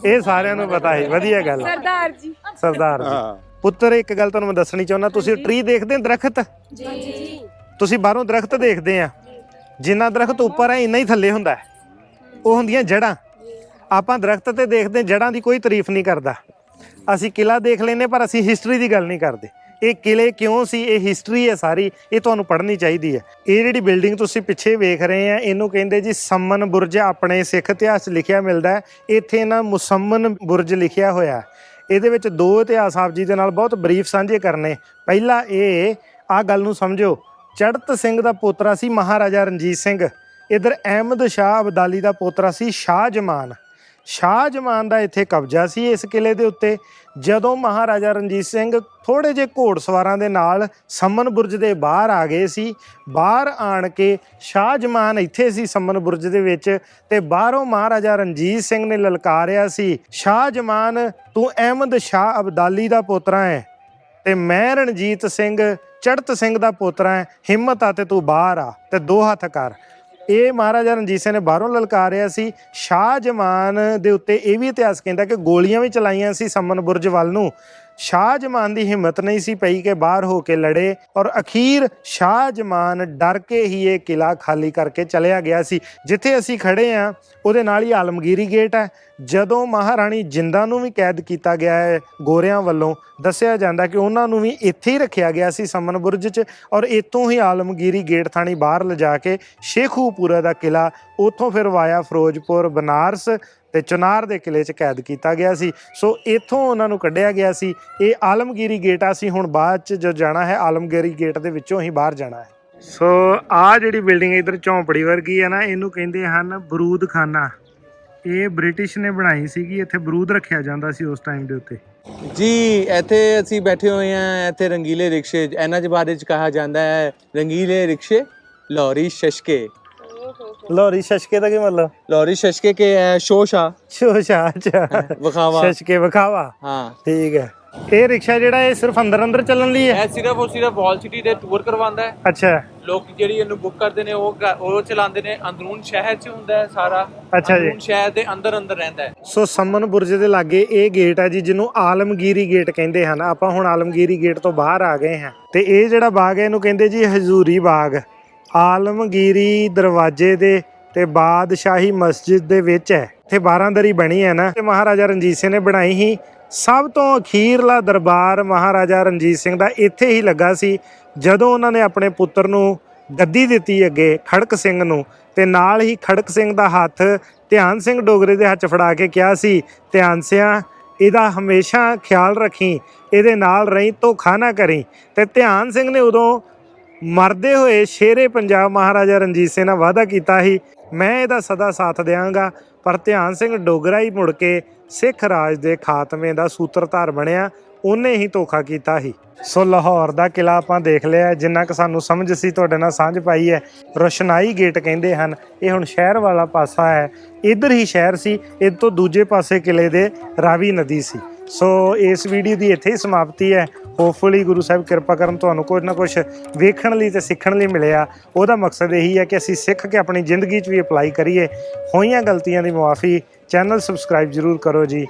ਇਹ ਸਾਰਿਆਂ ਨੂੰ ਪਤਾ ਹੈ ਵਧੀਆ ਗੱਲ ਹੈ ਸਰਦਾਰ ਜੀ। ਸਰਦਾਰ ਜੀ। ਪੁੱਤਰ ਇੱਕ ਗੱਲ ਤੁਹਾਨੂੰ ਮੈਂ ਦੱਸਣੀ ਚਾਹੁੰਦਾ। ਤੁਸੀਂ ਟਰੀ ਦੇਖਦੇ ਹੋ ਦਰਖਤ? ਜੀ। ਤੁਸੀਂ ਬਾਹਰੋਂ ਦਰਖਤ ਦੇਖਦੇ ਆ। ਜਿੰਨਾ ਦਰਖਤ ਉੱਪਰ ਹੈ ਇੰਨਾ ਹੀ ਥੱਲੇ ਹੁੰਦਾ ਹੈ। ਉਹ ਹੁੰਦੀਆਂ ਜੜਾਂ ਆਪਾਂ ਦਰਖਤ ਤੇ ਦੇਖਦੇ ਹਾਂ, ਜੜਾਂ ਦੀ ਕੋਈ ਤਾਰੀਫ ਨਹੀਂ ਕਰਦਾ। ਅਸੀਂ ਕਿਲਾ ਦੇਖ ਲੈਨੇ ਪਰ ਅਸੀਂ ਹਿਸਟਰੀ ਦੀ ਗੱਲ ਨਹੀਂ ਕਰਦੇ। ਇਹ ਕਿਲੇ ਕਿਉਂ ਸੀ? ਇਹ ਹਿਸਟਰੀ ਹੈ ਸਾਰੀ। ਇਹ ਤੁਹਾਨੂੰ ਪੜ੍ਹਨੀ ਚਾਹੀਦੀ ਹੈ। ਇਹ ਜਿਹੜੀ ਬਿਲਡਿੰਗ ਤੁਸੀਂ ਪਿੱਛੇ ਵੇਖ ਰਹੇ ਆ ਇਹਨੂੰ ਕਹਿੰਦੇ ਜੀ ਸੰਮਨ ਬੁਰਜ। ਆਪਣੇ ਸਿੱਖ ਇਤਿਹਾਸ 'ਚ ਲਿਖਿਆ ਮਿਲਦਾ ਇੱਥੇ ਨਾ ਮੁਸੰਮਨ ਬੁਰਜ ਲਿਖਿਆ ਹੋਇਆ ਇਹਦੇ ਵਿੱਚ ਦੋ ਇਤਿਹਾਸ ਆਪ ਜੀ ਦੇ ਨਾਲ ਬਹੁਤ ਬਰੀਫ ਸਾਂਝੇ ਕਰਨੇ। ਪਹਿਲਾ ਇਹ ਆ ਗੱਲ ਨੂੰ ਸਮਝੋ। ਚੜਤ ਸਿੰਘ ਦਾ ਪੋਤਰਾ ਸੀ ਮਹਾਰਾਜਾ ਰਣਜੀਤ ਸਿੰਘ। ਇਧਰ ਅਹਿਮਦ ਸ਼ਾਹ ਅਬਦਾਲੀ ਦਾ ਪੋਤਰਾ ਸੀ ਸ਼ਾਹ ਜਮਾਨ। ਸ਼ਾਹ ਜਮਾਨ ਦਾ ਇੱਥੇ ਕਬਜ਼ਾ ਸੀ ਇਸ ਕਿਲੇ ਦੇ ਉੱਤੇ। ਜਦੋਂ ਮਹਾਰਾਜਾ ਰਣਜੀਤ ਸਿੰਘ ਥੋੜੇ ਜਿਹੇ ਘੋੜਸਵਾਰਾਂ ਦੇ ਨਾਲ ਸੰਮਨ ਬੁਰਜ ਦੇ ਬਾਹਰ ਆ ਗਏ ਸੀ, ਬਾਹਰ ਆਣ ਕੇ ਸ਼ਾਹ ਜਮਾਨ ਇੱਥੇ ਸੀ ਸੰਮਨ ਬੁਰਜ ਦੇ ਵਿੱਚ ਤੇ ਬਾਹਰੋਂ ਮਹਾਰਾਜਾ ਰਣਜੀਤ ਸਿੰਘ ਨੇ ਲਲਕਾਰਿਆ ਸੀ, ਸ਼ਾਹ ਜਮਾਨ, ਤੂੰ ਅਹਿਮਦ ਸ਼ਾਹ ਅਬਦਾਲੀ ਦਾ ਪੋਤਰਾ ਹੈ। ਤੇ ਮੈਂ ਰਣਜੀਤ ਸਿੰਘ ਚੜਤ ਸਿੰਘ ਦਾ ਪੋਤਰਾ ਹੈ, ਹਿੰਮਤ ਆ ਤੇ ਤੂੰ ਬਾਹਰ ਆ ਤੇ ਦੋ ਹੱਥ ਕਰ। ਇਹ ਮਹਾਰਾਜਾ ਰਣਜੀਤ ਸਿੰਘ ਨੇ ਬਾਹਰੋਂ ਲਲਕਾਰਿਆ ਸੀ। ਸ਼ਾਹ ਜਮਾਨ ਦੇ ਉੱਤੇ ਇਹ ਵੀ ਇਤਿਹਾਸ ਕਹਿੰਦਾ ਕਿ ਗੋਲੀਆਂ ਵੀ ਚਲਾਈਆਂ ਸੀ ਸੰਮਨ ਬੁਰਜ ਵੱਲ ਨੂੰ। ਸ਼ਾਹ ਜਮਾਨ ਦੀ ਹਿੰਮਤ ਨਹੀਂ ਸੀ ਪਈ ਕਿ ਬਾਹਰ ਹੋ ਕੇ ਲੜੇ ਔਰ ਅਖੀਰ ਸ਼ਾਹ ਜਮਾਨ ਡਰ ਕੇ ਹੀ ਇਹ ਕਿਲਾ ਖਾਲੀ ਕਰਕੇ ਚਲਿਆ ਗਿਆ ਸੀ। ਜਿੱਥੇ ਅਸੀਂ ਖੜੇ ਆ ਉਹਦੇ ਨਾਲ ਹੀ ਆਲਮਗੀਰੀ ਗੇਟ ਹੈ। ਜਦੋਂ ਮਹਾਰਾਣੀ ਜਿੰਦਾ ਨੂੰ ਵੀ ਕੈਦ ਕੀਤਾ ਗਿਆ ਹੈ, ਗੋਰਿਆਂ ਵੱਲੋਂ ਦੱਸਿਆ ਜਾਂਦਾ ਕਿ ਉਹਨਾਂ ਨੂੰ ਵੀ ਇੱਥੇ ਹੀ ਰੱਖਿਆ ਗਿਆ ਸੀ ਸਮਨ ਬੁਰਜ 'ਚ ਔਰ ਇੱਥੋਂ ਹੀ ਆਲਮਗੀਰੀ ਗੇਟ ਥਾਣੀ ਬਾਹਰ ਲਿਜਾ ਕੇ ਸ਼ੇਖੂਪੁਰਾ ਦਾ ਕਿਲਾ ਉੱਥੋਂ ਫਿਰ ਵਾਇਆ ਫਿਰੋਜ਼ਪੁਰ, ਬਨਾਰਸ ਤੇ ਚੁਨਾਰ ਦੇ ਕਿਲੇ 'ਚ ਕੈਦ ਕੀਤਾ ਗਿਆ ਸੀ। ਸੋ ਇੱਥੋਂ ਉਹਨਾਂ ਨੂੰ ਕੱਢਿਆ ਗਿਆ ਸੀ। ਇਹ ਆਲਮਗੀਰੀ ਗੇਟ ਆ ਸੀ ਹੁਣ ਬਾਅਦ 'ਚ ਜੋ ਜਾਣਾ ਹੈ ਆਲਮਗੀਰੀ ਗੇਟ ਦੇ ਵਿੱਚੋਂ ਹੀ ਬਾਹਰ ਜਾਣਾ ਹੈ। ਸੋ ਆ ਜਿਹੜੀ ਬਿਲਡਿੰਗ ਇਧਰ ਝੌਂਪੜੀ ਵਰਗੀ ਹੈ ਨਾ ਇਹਨੂੰ ਕਹਿੰਦੇ ਹਨ ਬਰੂਦ ਖਾਨਾ ਇਹ ਬ੍ਰਿਟਿਸ਼ ਨੇ ਬਣਾਈ ਸੀਗੀ ਇੱਥੇ ਬਰੂਦ ਰੱਖਿਆ ਜਾਂਦਾ ਸੀ ਉਸ ਟਾਈਮ ਦੇ ਉੱਤੇ। ਜੀ ਇੱਥੇ ਅਸੀਂ ਬੈਠੇ ਹੋਏ ਹਾਂ ਇੱਥੇ ਰੰਗੀਲੇ ਰਿਕਸ਼ੇ ਇਹਨਾਂ ਦੇ ਬਾਰੇ ਚ ਕਿਹਾ ਜਾਂਦਾ ਹੈ ਰੰਗੀਲੇ ਰਿਕਸ਼ੇ ਲੋਰੀ ਸ਼ਸ਼ਕੇ। ਲੋਰੀ ਸ਼ਸ਼ਕੇ ਦਾ ਕੀ ਮਤਲਬ? ਲੋਰੀ ਸ਼ਸ਼ਕੇ ਕੇ ਹੈ ਸ਼ੋਸ਼ਾ ਸ਼ੋਸ਼ਾ ਅੱਛਾ। ਵਿਖਾਵਾ। ਸ਼ਸ਼ਕੇ ਵਿਖਾਵਾ। ਹਾਂ। ਠੀਕ ਹੈ ਇਹ ਰਿਕਸ਼ਾ ਜਿਹੜਾ ਇਹ ਸਿਰਫ ਅੰਦਰ ਅੰਦਰ ਚੱਲਣ ਲਈ ਹੈ ਇਹ ਸਿਰਫ ਉਹ ਸਿਰਫ ਵਾਲ ਸਿਟੀ ਦੇ ਟੂਰ ਕਰਵਾਉਂਦਾ ਹੈ ਅੱਛਾ। ਲੋਕ ਜਿਹੜੀ ਇਹਨੂੰ ਬੁੱਕ ਕਰਦੇ ਨੇ ਉਹ ਉਹ ਚਲਾਉਂਦੇ ਨੇ। ਅੰਦਰੂਨ ਸ਼ਹਿਰ 'ਚ ਹੁੰਦਾ ਹੈ ਸਾਰਾ। ਅੱਛਾ ਜੀ। ਅੰਦਰੂਨ ਸ਼ਹਿਰ ਦੇ ਅੰਦਰ ਅੰਦਰ ਰਹਿੰਦਾ ਹੈ ਸੋ ਸੰਮਨ ਬੁਰਜ ਦੇ ਲਾਗੇ ਇਹ ਗੇਟ ਹੈ ਜੀ ਜਿਹਨੂੰ ਆਲਮਗੀਰੀ ਗੇਟ ਕਹਿੰਦੇ ਹਨ। ਆਪਾਂ ਹੁਣ ਆਲਮਗੀਰੀ ਗੇਟ ਤੋਂ ਬਾਹਰ ਆ ਗਏ ਹਾਂ। ਤੇ ਇਹ ਜਿਹੜਾ ਬਾਗ ਹੈ ਇਹਨੂੰ ਕਹਿੰਦੇ ਜੀ ਹਜ਼ੂਰੀ ਬਾਗ। ਆਲਮਗੀਰੀ ਦਰਵਾਜ਼ੇ ਦੇ ਤੇ ਬਾਦਸ਼ਾਹੀ ਮਸਜਿਦ ਦੇ ਵਿੱਚ ਹੈ। ਇੱਥੇ 12 ਦਰੀ ਬਣੀ ਹੈ ਨਾ। ਤੇ ਮਹਾਰਾਜਾ ਰਣਜੀਤ ਸਿੰਘ ਨੇ ਬਣਾਈ ਹੀ ਸਭ ਤੋਂ ਅਖੀਰਲਾ ਦਰਬਾਰ ਮਹਾਰਾਜਾ ਰਣਜੀਤ ਸਿੰਘ ਦਾ ਇੱਥੇ ਹੀ ਲੱਗਾ ਸੀ। ਜਦੋਂ ਉਹਨਾਂ ਨੇ ਆਪਣੇ ਪੁੱਤਰ ਨੂੰ ਗੱਦੀ ਦਿੱਤੀ ਅੱਗੇ, ਖੜਕ ਸਿੰਘ ਨੂੰ, ਤੇ ਨਾਲ ਹੀ ਖੜਕ ਸਿੰਘ ਦਾ ਹੱਥ ਧਿਆਨ ਸਿੰਘ ਡੋਗਰੇ ਦੇ ਹੱਥ ਫੜਾ ਕੇ ਕਿਹਾ ਸੀ, ਧਿਆਨ ਸਿਆ, ਇਹਦਾ ਹਮੇਸ਼ਾ ਖਿਆਲ ਰੱਖੀ, ਇਹਦੇ ਨਾਲ ਰਹੀ, ਧੋਖਾ ਨਾ ਕਰੀ। ਤੇ ਧਿਆਨ ਸਿੰਘ ਨੇ ਉਦੋਂ ਮਰਦੇ ਹੋਏ ਸ਼ੇਰੇ ਪੰਜਾਬ ਮਹਾਰਾਜਾ ਰਣਜੀਤ ਸਿੰਘ ਨਾਲ ਵਾਅਦਾ ਕੀਤਾ ਸੀ, ਮੈਂ ਇਹਦਾ ਸਦਾ ਸਾਥ ਦਿਆਂਗਾ। ਪਰ ਧਿਆਨ ਸਿੰਘ ਡੋਗਰਾ ਹੀ ਮੁੜ ਕੇ ਸਿੱਖ ਰਾਜ ਦੇ ਖਾਤਮੇ ਦਾ ਸੂਤਰਧਾਰ ਬਣਿਆ, ਉਹਨੇ ਹੀ ਧੋਖਾ ਕੀਤਾ ਸੀ। ਸੋ ਲਾਹੌਰ ਦਾ ਕਿਲਾ ਆਪਾਂ ਦੇਖ ਲਿਆ ਜਿੰਨਾ ਕਿ ਸਾਨੂੰ ਸਮਝ ਸੀ, ਤੁਹਾਡੇ ਨਾਲ ਸਾਂਝ ਪਾਈ ਹੈ। ਰੋਸ਼ਨਾਈ ਗੇਟ ਕਹਿੰਦੇ ਹਨ, ਇਹ ਹੁਣ ਸ਼ਹਿਰ ਵਾਲਾ ਪਾਸਾ ਹੈ। ਇੱਧਰ ਹੀ ਸ਼ਹਿਰ ਸੀ, ਇਹ ਤੋਂ ਦੂਜੇ ਪਾਸੇ ਕਿਲੇ ਦੇ ਰਾਵੀ ਨਦੀ ਸੀ। ਸੋ ਇਸ ਵੀਡੀਓ ਦੀ ਇੱਥੇ ਹੀ ਸਮਾਪਤੀ ਹੈ। ਹੋਪਫੁਲੀ ਗੁਰੂ ਸਾਹਿਬ ਕਿਰਪਾ ਕਰਨ ਤੁਹਾਨੂੰ ਕੁਝ ਨਾ ਕੁਝ ਵੇਖਣ ਲਈ ਤੇ ਸਿੱਖਣ ਲਈ ਮਿਲਿਆ। ਉਹਦਾ ਮਕਸਦ ਇਹੀ ਹੈ ਕਿ ਅਸੀਂ ਸਿੱਖ ਕੇ ਆਪਣੀ ਜ਼ਿੰਦਗੀ 'ਚ ਵੀ ਅਪਲਾਈ ਕਰੀਏ। ਹੋਈਆਂ ਗਲਤੀਆਂ ਦੀ ਮੁਆਫੀ ਚੈਨਲ ਸਬਸਕ੍ਰਾਈਬ ਜਰੂਰ ਕਰੋ ਜੀ।